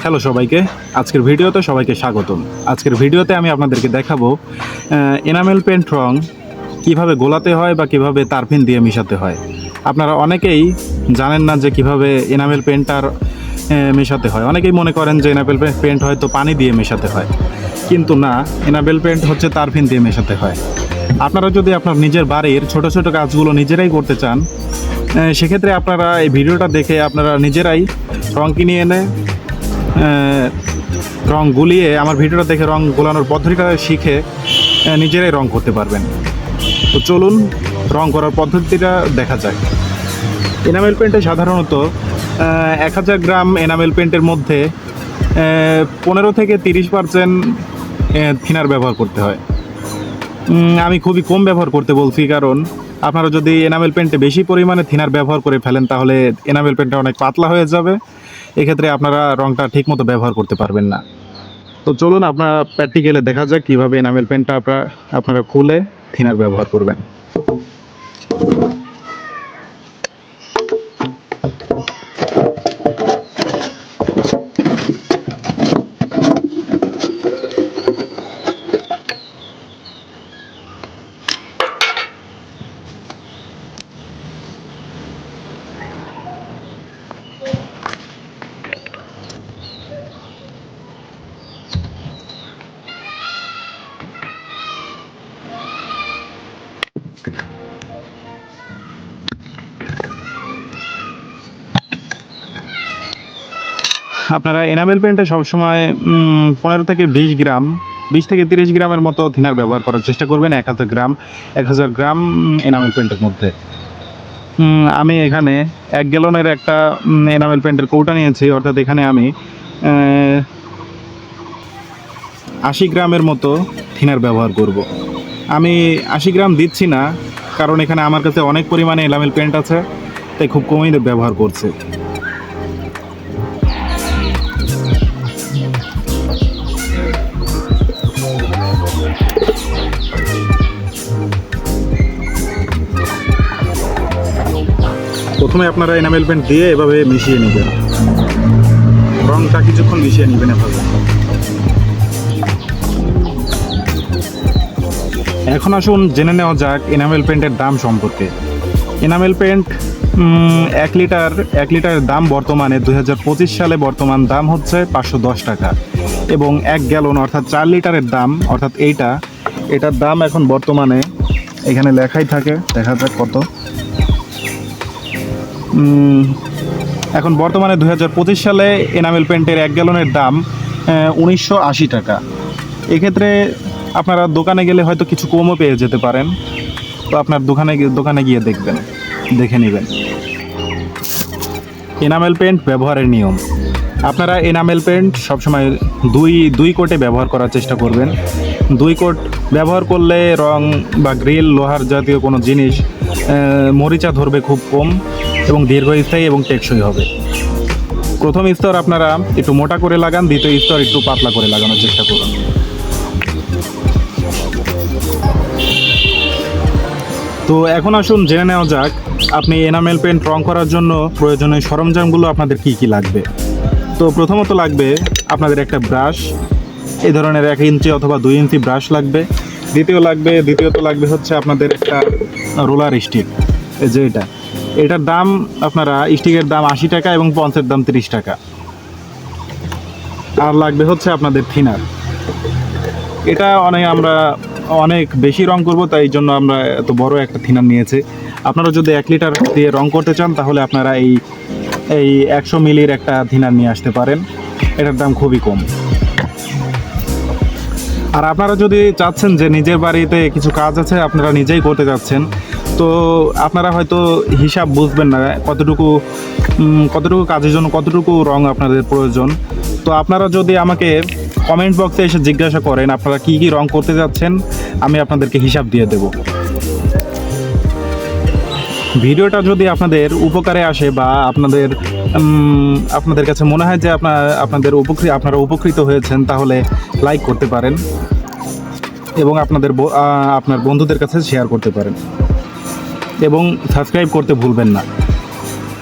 Hello সবাইকে, আজকের ভিডিওতে সবাইকে স্বাগতম। আজকের ভিডিওতে আমি আপনাদেরকে দেখাবো এনামেল পেন্ট রং কীভাবে গোলাতে হয় বা কীভাবে তারফিন দিয়ে মিশাতে হয়। আপনারা অনেকেই জানেন না যে কীভাবে এনামেল পেন্টার মেশাতে হয়। অনেকেই মনে করেন যে এনামেল পেন্ট হয়তো পানি দিয়ে মেশাতে হয়। কিন্তু না এনাবেল পেন্ট হচ্ছে তারফিন দিয়ে মেশাতে হয়। আপনারা যদি আপনার নিজের বাড়ির ছোট ছোট কাজগুলো নিজেরাই করতে চান সেক্ষেত্রে আপনারা এই ভিডিওটা দেখে আপনারা নিজেরাই রং কিনে এনে রং গুলিয়ে আমার ভিডিওটা দেখে রং গোলানোর পদ্ধতিটা শিখে নিজেরাই রং করতে পারবেন। তো চলুন, রং করার পদ্ধতিটা দেখা যাক। এনামেল পেন্টে সাধারণত এক হাজার গ্রাম এনামেল পেন্টের মধ্যে পনেরো থেকে তিরিশ পার্সেন্ট থিনার ব্যবহার করতে হয়। আমি খুবই কম ব্যবহার করতে বলছি, কারণ আপনারা যদি এনামেল পেন্টে বেশি পরিমাণে থিনার ব্যবহার করে ফেলেন, তাহলে এনামেল পেন্টটা অনেক পাতলা হয়ে যাবে। এক্ষেত্রে আপনারা রংটা ঠিকমতো ব্যবহার করতে পারবেন না। তো চলুন আপনারা প্র্যাকটিক্যালে দেখা যাক কীভাবে এনামেল পেনটা আপনারা আপনারা খুলে থিনার ব্যবহার করবেন। আপনারা এনামেল পেন্টে সবসময় পনেরো থেকে বিশ গ্রাম, বিশ থেকে তিরিশ গ্রামের মতো থিনার ব্যবহার করার চেষ্টা করবেন এক হাজার গ্রাম, এক হাজার গ্রাম এনামেল পেন্টের মধ্যে আমি এখানে এক গ্যালনের একটা এনামেল পেন্টের কৌটা নিয়েছি, অর্থাৎ এখানে আমি আশি গ্রামের মতো থিনার ব্যবহার করব। আমি আশি গ্রাম দিচ্ছি না, কারণ এখানে আমার কাছে অনেক পরিমাণে এনামেল পেন্ট আছে, তাই খুব কমই ব্যবহার করছে প্রথমে আপনারা এনামেল পেন্ট দিয়ে এভাবে মিশিয়ে নেবেন। রংটা কিছুক্ষণ মিশিয়ে নেবেন এভাবে। এখন আসুন জেনে নেওয়া যাক এনামেল পেন্টের দাম সম্পর্কে। এনামেল পেন্ট এক লিটার, এক লিটারের দাম বর্তমানে দু হাজার পঁচিশ সালে বর্তমান দাম হচ্ছে পাঁচশো দশ টাকা এবং এক গ্যালন অর্থাৎ চার লিটারের দাম, অর্থাৎ এইটা, এটার দাম এখন বর্তমানে এখানে লেখাই থাকে, দেখা যাক কত। এখন বর্তমানে দু হাজার পঁচিশ সালে এনামেল পেন্টের এক গ্যালনের দাম উনিশশো আশি টাকা। এক্ষেত্রে আপনারা দোকানে গেলে হয়তো কিছু কমও পেয়ে যেতে পারেন। তো আপনার দোকানে দোকানে গিয়ে দেখবেন, দেখে নেবেন। এনামেল পেন্ট ব্যবহারের নিয়ম। আপনারা এনামেল পেন্ট সবসময় দুই দুই কোটে ব্যবহার করার চেষ্টা করবেন। দুই কোট ব্যবহার করলে রং বা গ্রিল, লোহার জাতীয় কোনো জিনিস মরিচা ধরবে খুব কম এবং দীর্ঘস্থায়ী এবং টেকসই হবে। প্রথম স্তর আপনারা একটু মোটা করে লাগান, দ্বিতীয় স্তর একটু পাতলা করে লাগানোর চেষ্টা করুন। তো এখন আসুন, জেনে নেওয়া যাক, আপনি এনামেল পেন্ট রং করার জন্য প্রয়োজনীয় সরঞ্জামগুলো আপনাদের কি কি লাগবে? তো প্রথমত লাগবে আপনাদের একটা ব্রাশ এই ধরনের এক ইঞ্চি অথবা দুই ইঞ্চি ব্রাশ লাগবে। দ্বিতীয় লাগবে, দ্বিতীয়ত লাগবে হচ্ছে আপনাদের একটা রোলার স্টিক। যে এটা। এটার দাম আপনারা স্টিকের দাম আশি টাকা এবং পঞ্চের দাম তিরিশ টাকা। আর লাগবে হচ্ছে আপনাদের থিনার। এটা অনেক আমরা অনেক বেশি রং করব, তাই জন্য আমরা এত বড় একটা থিনার নিয়েছি। আপনারা যদি এক লিটার দিয়ে রং করতে চান, তাহলে আপনারা এই এই একশো মিলির একটা থিনার নিয়ে আসতে পারেন। এটার দাম খুবই কম। আর আপনারা যদি চাচ্ছেন যে নিজের বাড়িতে কিছু কাজ আছে, আপনারা নিজেই করতে যাচ্ছেন। তো আপনারা হয়তো হিসাব বুঝবেন না কতটুকু কতটুকু কাজের জন্য কতটুকু রং আপনাদের প্রয়োজন। তো আপনারা যদি আমাকে কমেন্ট বক্সে এসে জিজ্ঞাসা করেন, আপনারা কি কি রং করতে যাচ্ছেন, আমি আপনাদেরকে হিসাব দিয়ে দেব। ভিডিওটা যদি আপনাদের উপকারে আসে বা আপনাদের আপনাদের কাছে মনে হয় যে আপনার, আপনাদের উপকৃত আপনারা উপকৃত হয়েছেন, তাহলে লাইক করতে পারেন এবং আপনাদের আপনার বন্ধুদের কাছে শেয়ার করতে পারেন এবং সাবস্ক্রাইব করতে ভুলবেন না।